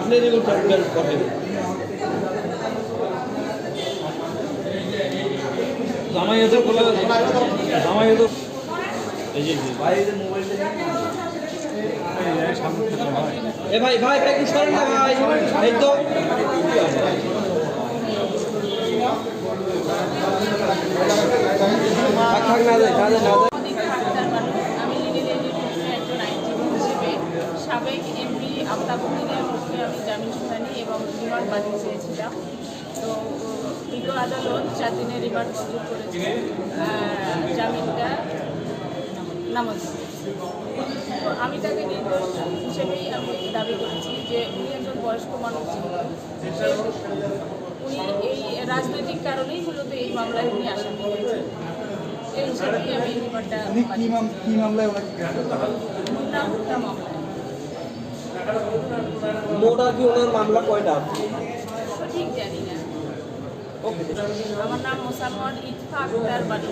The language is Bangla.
আপনি দেখুন চারটার পরে জামাই এসে বলে জামাই এসে এই যে এ ভাই ভাই ভাই একটু সরেন না ভাই। এই তো। থাক থাক না যায় না না যায় অনেক ফাঁকদার মানুষ। আমি রিমান্ড বাতিল চেয়েছিলাম তো বিজ্ঞ আদালত চার দিনের রিমান্ড মঞ্জুর করেছে। জামিনটা নামঞ্জুর তো আমি তাকে নির্দোষ হিসেবেই আমি দাবি করেছি যে উনি একজন বয়স্ক মানুষ সেহেতু উনি এই রাজনৈতিক কারণেই মূলত এই মামলায় উনি আসামি হয়েছেন এই হিসাবেই আমি রিমান্ডটা মামলায় হত্যা মামলায় মোট আর কি ওনার মামলা কয়টা? সঠিক জানি না। আমার নাম মোসাম্মদ ইতফাক আক্তার বাড়ি।